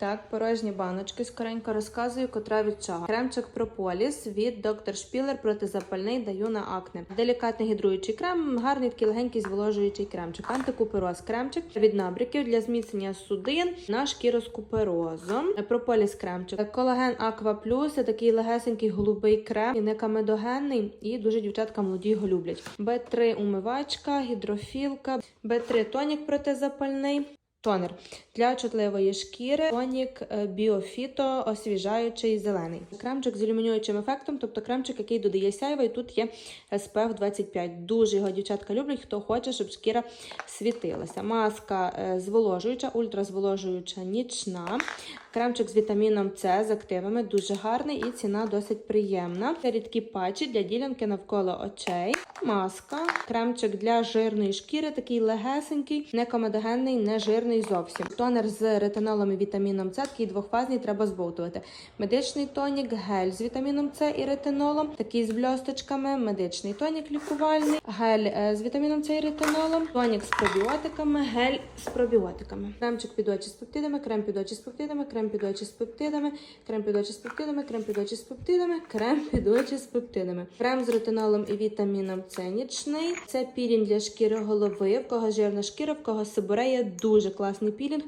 Так, порожні баночки. Скоренько розказую, котра від чого. Кремчик Прополіс від доктор Шпілер протизапальний даю на акне. Делікатний гідруючий крем, гарний такий легенький зволожуючий кремчик. Антикупероз кремчик від набряків для зміцнення судин на шкіру з куперозом. Прополіс кремчик. Колаген Аква Плюс це такий легесенький голубий крем, і не камедогенний, і дуже дівчатка молоді його люблять. Б3 умивачка, гідрофілка, Б3 тонік протизапальний. Тонер для чутливої шкіри, тонік е, біофіто, освіжаючий зелений. Кремчик з ілюмінуючим ефектом, тобто кремчик, який додає сяйва, і тут є SPF 25. Дуже його дівчатка люблять, хто хоче, щоб шкіра світилася. Маска е, зволожуюча, ультразволожуюча, нічна. Кремчик з вітаміном С з активами, дуже гарний і ціна досить приємна. Рідкі патчі для ділянки навколо очей. Маска, кремчик для жирної шкіри, такий легесенький, не комедогенний, не жирний зовсім. Тонер з ретинолом і вітаміном С, такий двохфазний, треба збовтувати. Медичний тонік, гель з вітаміном С і ретинолом, такий з бльосточками, медичний тонік лікувальний, гель е, з вітаміном С і ретинолом, тонік з пробіотиками, гель з пробіотиками. Кремчик під очі з пептидами, крем під очі з пептидами, крем під очі з пептидами, крем під очі з пептидами, крем під очі з пептидами, крем під очі з пептидами. Крем з ретинолом і вітаміном С нічний. Це пілінг для шкіри голови, в кого жирна шкіра, в кого сиборея, дуже класний пілінг.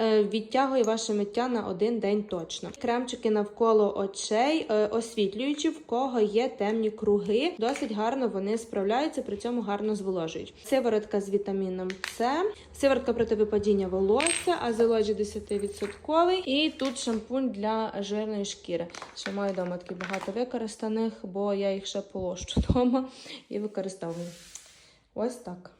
Е, Відтягує ваше миття на один день точно. Кремчики навколо очей, е, освітлюючі, в кого є темні круги. Досить гарно вони справляються, при цьому гарно зволожують. Сиворотка з вітаміном С, сиворотка проти випадіння волосся, азелоджі 10%. І тут шампунь для жирної шкіри. Ще маю вдома такі багато використаних, бо я їх ще полощу вдома і використовую. Ось так.